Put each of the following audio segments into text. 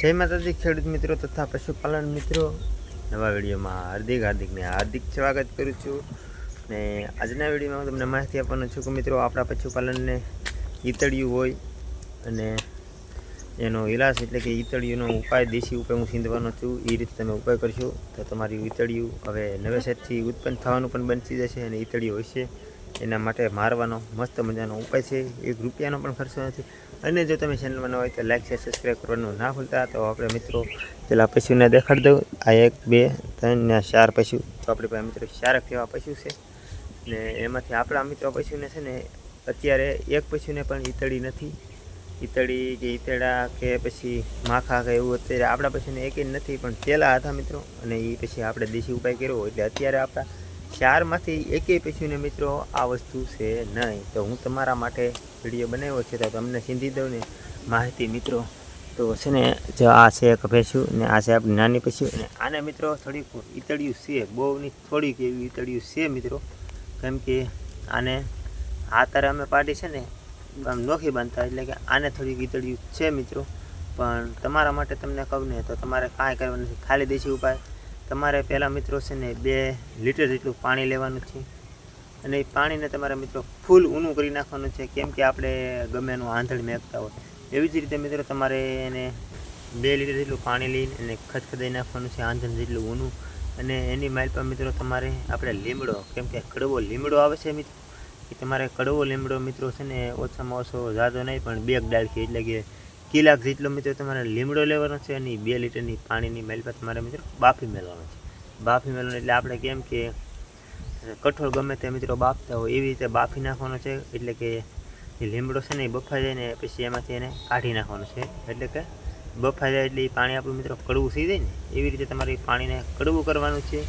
જય માતાજી, ખેડૂત મિત્રો તથા પશુપાલન મિત્રો. નવા વિડીયોમાં હાર્દિક હાર્દિકને હાર્દિક સ્વાગત કરું છું. ને આજના વિડીયોમાં હું તમને માહિતી આપવાનો છું કે મિત્રો, આપણા પશુપાલનને ઈતળિયું હોય અને એનો ઈલાજ એટલે કે ઈતળિયુંનો ઉપાય દેશી ઉપાય હું સીંધવાનો છું એ રીતે તમે ઉપાય કરશો તો તમારી ઈતળિયું હવે નવેસરથી ઉત્પન્ન થવાનું પણ બનતી જશે અને ઈતળિયું હશે. એના માટે મારવાનો, મસ્ત મજાનો ઉપાય છે. એક રૂપિયાનો પણ ખર્ચો નથી. અને જો તમે ચેનલમાં ન હોય તો લાઇક શેર સબસ્ક્રાઈબ કરવાનું ના ભૂલતા. તો આપણે મિત્રો, પેલા પશુને દેખાડી દઉં. આ એક, બે, ત્રણ ચાર પશુ. તો આપણે પાસે મિત્રો ચારક જેવા પશુ છે. ને એમાંથી આપણા મિત્રો પશુને છે ને, અત્યારે એક પશુને પણ ઈતળી નથી. ઈતળી કે ઈતળા કે પછી માખા કે એવું અત્યારે આપણા પશુને એક નથી. પણ પહેલાં હતા મિત્રો. અને એ પછી આપણે દેશી ઉપાય કર્યો. એટલે અત્યારે આપણા ચારમાંથી એકેય પશુને મિત્રો આ વસ્તુ છે નહીં. તો હું તમારા માટે વીડિયો બનાવ્યો છે, તો તમને સિંધી દઉં ને માહિતી મિત્રો. તો છે ને, જો આ છે એક ભેંસું ને આ છે આપણી નાની પશુ અને આને મિત્રો થોડીક ઈતળિયું છે, બહુની થોડીક એવી ઈતળિયું છે મિત્રો. કેમ કે આને આ તારે અમે પાડી છે ને, આમ નોખી બાંધતા, એટલે કે આને થોડીક ઈતળિયું છે મિત્રો. પણ તમારા માટે તમને કહું ને, તો તમારે કાંઈ કરવાનું નથી. ખાલી દેશી ઉપાય. તમારે પહેલાં મિત્રો છે ને બે લીટર જેટલું પાણી લેવાનું છે. અને એ પાણીને તમારે મિત્રો ફૂલ ઊનું કરી નાખવાનું છે, કેમ કે આપણે ગમે એનું આંધળ મેંકતા હોય. એવી જ રીતે મિત્રો તમારે એને બે લીટર જેટલું પાણી લઈને એને ખદખદાઈ નાખવાનું છે આંધણ જેટલું ઊનું. અને એની માઇલ પર મિત્રો તમારે આપણે લીમડો, કેમ કે કડવો લીમડો આવે છે મિત્રો. એ તમારે કડવો લીમડો મિત્રો છે ને ઓછામાં ઓછો ઝાઝો નહીં, પણ બે ડાળખી એટલે કે કિલાક જેટલો મિત્રો તમારે લીમડો લેવાનો છે અને બે લીટરની પાણીની મેલપા તમારે મિત્રો બાફી મેળવાનો છે. બાફી મેળવાનો એટલે આપણે કેમ કે કઠોળ ગમે તે મિત્રો બાફતા હોય એવી રીતે બાફી નાખવાનો છે, એટલે કે લીમડો છે ને એ બફાઈ જાય ને પછી એમાંથી એને કાઢી નાખવાનો છે. એટલે કે બફાઈ જાય એટલે એ પાણી આપણું મિત્રો કડવું થઈ જાય ને, એવી રીતે તમારે પાણીને કડવું કરવાનું છે.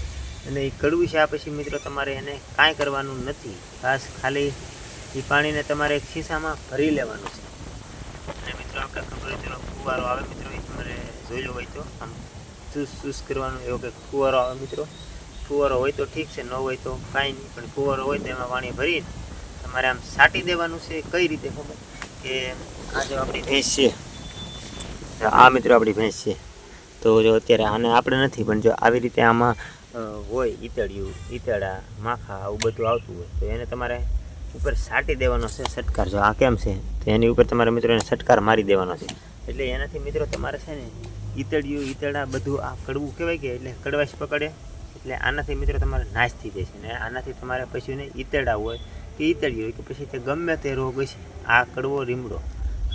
અને એ કડવું છે આ પછી મિત્રો તમારે એને કાંઈ કરવાનું નથી. ખાસ ખાલી એ પાણીને તમારે એક શીશામાં ભરી લેવાનું છે. ખબર ફુવારો આવે મિત્રો, એ તમારે જોયેલો હોય તો. આમ ચૂસ ચૂસ કરવાનું એવો કે ફુવારો આવે મિત્રો. ફુવારો હોય તો ઠીક છે, ન હોય તો કાંઈ નહીં પણ ફુવારો હોય તો એમાં પાણી ભરીને તમારે આમ સાટી દેવાનું છે, કઈ રીતે ખબર? કે આ જો આપણી ભેંસ છે. આ મિત્રો આપણી ભેંસ છે. તો જો અત્યારે આને આપણે નથી, પણ જો આવી રીતે આમાં હોય ઈતળિયું, ઈતળા, માખા, આવું બધું આવતું હોય, તો એને તમારે ઉપર સાટી દેવાનો છે સટકાર. જો આ કેમ છે? તો એની ઉપર તમારે મિત્રો એને સટકાર મારી દેવાનો છે. એટલે એનાથી મિત્રો તમારે છે ને ઈતળિયું, ઈતળા બધું આ કડવું કહેવાય કે એટલે કડવાશ પકડે. એટલે આનાથી મિત્રો તમારે નાશ થઈ જશે ને આનાથી તમારે પશુને ઈતળા હોય કે ઈતળિયું હોય કે પછી તે ગમે તે રોગ હશે, આ કડવો રીમડો.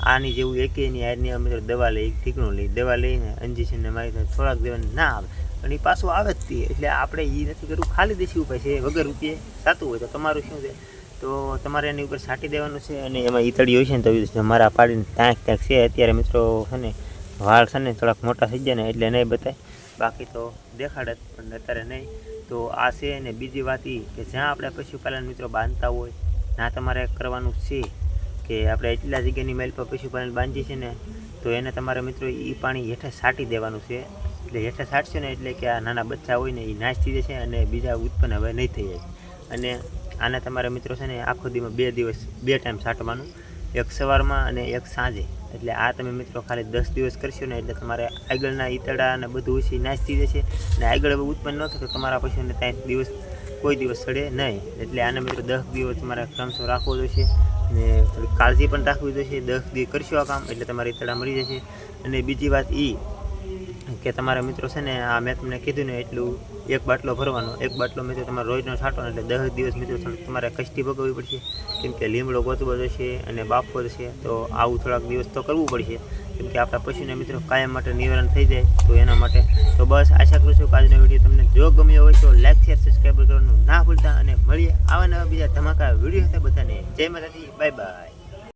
આની જેવું એકે ની આની મિત્રો દવા લઈ ઠીકણું લઈ, દવા લઈને અંજીશનને મારી થોડાક દેવાનું ના આવે. એ પાછું આવે જ તે. એટલે આપણે એ નથી કરવું. ખાલી દેશી ઉપાય છે. વગર રૂપિયે સાતું હોય તો તમારું શું છે? તો તમારે એની ઉપર છાંટી દેવાનું છે અને એમાં ઈતળી હોય છે ને તો મારા પાડીને ક્યાંક ક્યાંક છે. અત્યારે મિત્રો છે ને, વાળ છે ને થોડાક મોટા થઈ જાય ને એટલે નહીં બતાય. બાકી તો દેખાડે જ પણ અત્યારે નહીં. તો આ છે ને બીજી વાત એ કે જ્યાં આપણે પશુપાલન મિત્રો બાંધતા હોય ના તમારે કરવાનું છે કે આપણે એટલા જગ્યાની મેલ પર પશુપાલન બાંધીએ છીએ ને, તો એને તમારે મિત્રો એ પાણી હેઠે છાંટી દેવાનું છે. એટલે હેઠે છાંટશે ને એટલે કે આ નાના બચ્ચા હોય ને એ નાશ થઈ જશે અને બીજા ઉત્પન્ન હવે નહીં થઈ જાય. અને આને તમારે મિત્રો છે ને આખો દીમાં બે દિવસ, બે ટાઈમ છાંટવાનું. એક સવારમાં અને એક સાંજે. એટલે આ તમે મિત્રો ખાલી દસ દિવસ કરશો ને એટલે તમારે આગળના ઈતળા અને બધું ઓછી નાશ જશે. અને આગળ ઉત્પન્ન ન થતું તમારા પશુને ત્યાં દિવસ, કોઈ દિવસ સડે નહીં. એટલે આને મિત્રો દસ દિવસ તમારે ક્રમશો રાખવો જોઈશે અને કાળજી પણ રાખવી જોઈશે દસ દિવસ કરશો આ કામ એટલે તમારી ઈતળા મળી જશે. અને બીજી વાત એ કે તમારા મિત્રો છે ને, આ મેં તમને કીધું ને, એટલું એક બાટલો ભરવાનો, એક બાટલો મિત્રો તમારે રોજનો છાંટવાનો એટલે દસ દિવસ મિત્રો તમારે કષ્ટી ભોગવવી પડશે. કેમ કે લીમડો ગોતવો જશે અને બાફવો જશે, તો આવું થોડાક દિવસ તો કરવું પડશે. કેમ કે આપણા પશુને મિત્રો કાયમ માટે નિવારણ થઈ જાય, તો એના માટે તો બસ આશા કરું છું કે આજનો વીડિયો તમને જો ગમ્યો હોય તો લાઈક શેર સબસ્ક્રાઈબ કરવાનું ના ભૂલતા અને મળીએ આવા નવા બીજા ધમાકા વીડિયો સાથે બધાને. જય માતાજી બાય બાય